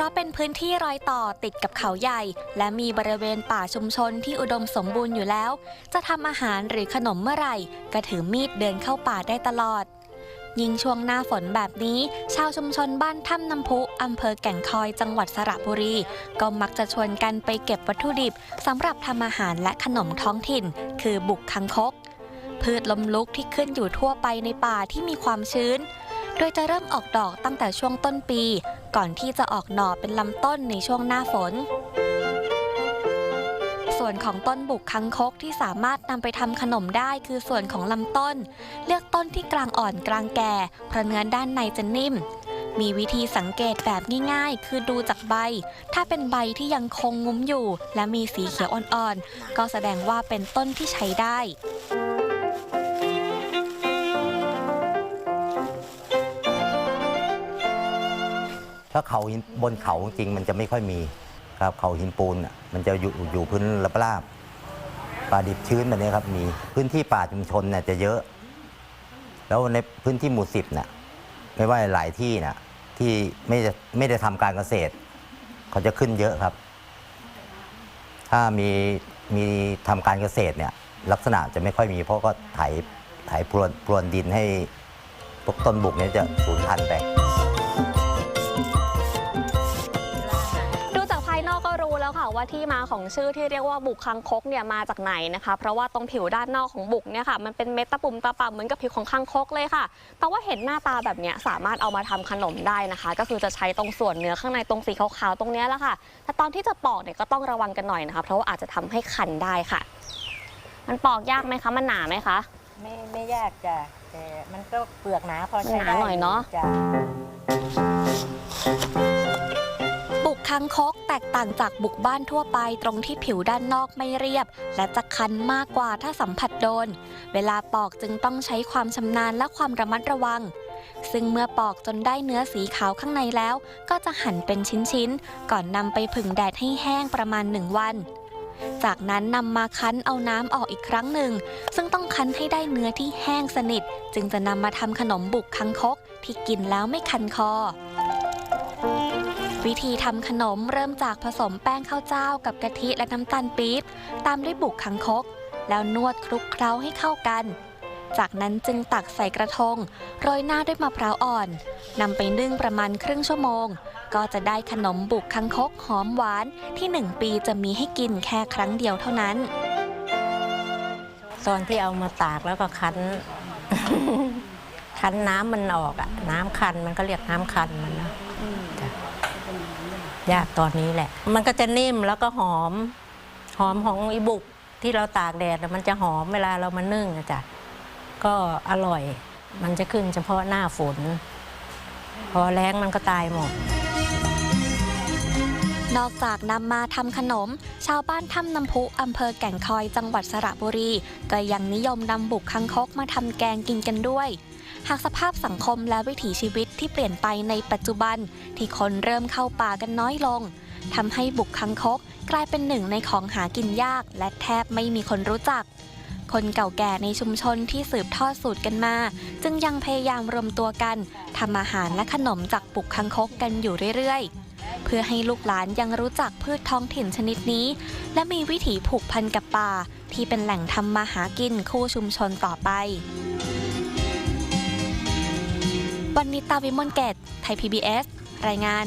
ราะเป็นพื้นที่รอยต่อติดกับเขาใหญ่ และมีบริเวณป่าชุมชนที่อุดมสมบูรณ์อยู่แล้ว จะทำอาหารหรือขนมเมื่อไหร่ ก็ถือมีดเดินเข้าป่าได้ตลอด ยิ่งช่วงหน้าฝนแบบนี้ ชาวชุมชนบ้านถ้ำน้ำพุอำเภอแก่งคอยจังหวัดสระบุรี ก็มักจะชวนกันไปเก็บวัตถุดิบสำหรับทำอาหารและขนมท้องถิ่น คือบุกคังคก พืชลมลุกที่ขึ้นอยู่ทั่วไปในป่าที่มีความชื้น โดยจะเริ่มออกดอกตั้งแต่ช่วงต้นปี ก่อนที่จะออกหน่อเป็นลำต้นในช่วงหน้าฝน ส่วนของต้นบุกคังคกที่สามารถนำไปทำขนมได้คือส่วนของลำต้น เลือกต้นที่กลางอ่อนกลางแก่เพราะเนื้อด้านในจะนิ่มมีวิธีสังเกตแบบง่ายๆ คือดูจากใบ ถ้าเป็นใบที่ยังคงงุ้มอยู่ และมีสีเขียวอ่อนๆ ก็แสดงว่าเป็นต้นที่ใช้ได้ ถ้าเขาหินบนเขาจริงมันจะไม่ค่อยมีครับเขาหินปูนมันจะอยู่อยู่พื้นราบป่าดิบชื้นแบบนี้ครับมีพื้นที่ป่าชุมชนเนี่ยจะเยอะ แล้วในพื้นที่หมู่สิบน่ะไม่ว่าหลายที่น่ะที่ไม่ได้ไม่ได้ทำการเกษตร เขาจะขึ้นเยอะครับ ถ้ามีมีทำการเกษตรเนี่ยลักษณะจะไม่ค่อยมี เพราะก็ไถไถพรวนพรวนดินให้พวกต้นบุกเนี่ยจะสูญพันธุ์ไป แล้วค่ะว่าที่มาของชื่อที่เรียกว่าบุกคังคกเนี่ยมาจากไหนนะคะ เพราะว่าตรงผิวด้านนอกของบุกเนี่ยค่ะมันเป็นเม็ดตะปุ่มตะป่ำเหมือนกับผิวของคังคกเลยค่ะ แต่ว่าเห็นหน้าตาแบบเนี้ยสามารถเอามาทำขนมได้นะคะ ก็คือจะใช้ตรงส่วนเนื้อข้างในตรงสีขาวๆตรงเนี้ยแหละค่ะ แต่ตอนที่จะปอกเนี่ยก็ต้องระวังกันหน่อยนะคะ เพราะว่าอาจจะทำให้คันได้ค่ะ มันปอกยากไหมคะ มันหนาไหมคะ ไม่ไม่ยากจ้ะแต่มันก็เปลือกหนาพอใช้หนาได้หน่อยเนอะจ้ะบุก คังคกแตกต่างจากบุกบ้านทั่วไปตรงที่ผิวด้านนอกไม่เรียบ และจะคันมากกว่าถ้าสัมผัสโดน เวลาปอกจึงต้องใช้ความชำนาญและความระมัดระวัง ซึ่งเมื่อปอกจนได้เนื้อสีขาวข้างในแล้ว ก็จะหั่นเป็นชิ้นๆ ก่อนนำไปผึ่งแดดให้แห้งประมาณหนึ่งวันจากนั้นนำมาคั้นเอาน้ำออกอีกครั้งหนึ่ง ซึ่งต้องคั้นให้ได้เนื้อที่แห้งสนิท จึงจะนำมาทำขนมบุกคังคกที่กินแล้วไม่คันคอ วิธีทำขนมเริ่มจากผสมแป้งข้าวเจ้ากับกะทิและน้ำตาลปี๊บ ตามด้วยบุกคังคก แล้วนวดคลุกเคล้าให้เข้ากัน จากนั้นจึงตักใส่กระทง โรยหน้าด้วยมะพร้าวอ่อนนำไปนึ่งประมาณครึ่งชั่วโมง ก็จะได้ขนมบุกคังคกหอมหวานที่หนึ่งปีจะมีให้กินแค่ครั้งเดียวเท่านั้น ตอนที่เอามาตากแล้วก็คั้น คั้นน้ำมันออกอะน้ำคันมันก็เรียกน้ำคันมัน ยากตอนนี้แหละ มันก็จะนิ่มแล้วก็หอม หอมของอีบุกที่เราตากแดดมันจะหอมเวลาเรามานึ่งอะจ้ะก็อร่อย มันจะขึ้นเฉพาะหน้าฝน พอแรงมันก็ตายหมด นอกจากนำมาทำขนม ชาวบ้านถ้ำน้ำพุอำเภอแก่งคอยจังหวัดสระบุรี ก็ยังนิยมนำบุกคังคกมาทำแกงกินกันด้วย หากสภาพสังคมและวิถีชีวิตที่เปลี่ยนไปในปัจจุบัน ที่คนเริ่มเข้าป่ากันน้อยลงทำให้บุกคังคกกลายเป็นหนึ่งในของหากินยาก และแทบไม่มีคนรู้จัก คนเก่าแก่ในชุมชนที่สืบทอดสูตรกันมา จึงยังพยายามรวมตัวกันทำอาหารและขนมจากบุกคังคกกันอยู่เรื่อยๆ เพื่อให้ลูกหลานยังรู้จักพืชท้องถิ่นชนิดนี้ และมีวิถีผูกพันกับป่า ที่เป็นแหล่งทำมาหากินคู่ชุมชนต่อไปวันนิตาวิมลเกตไทย PBS รายงาน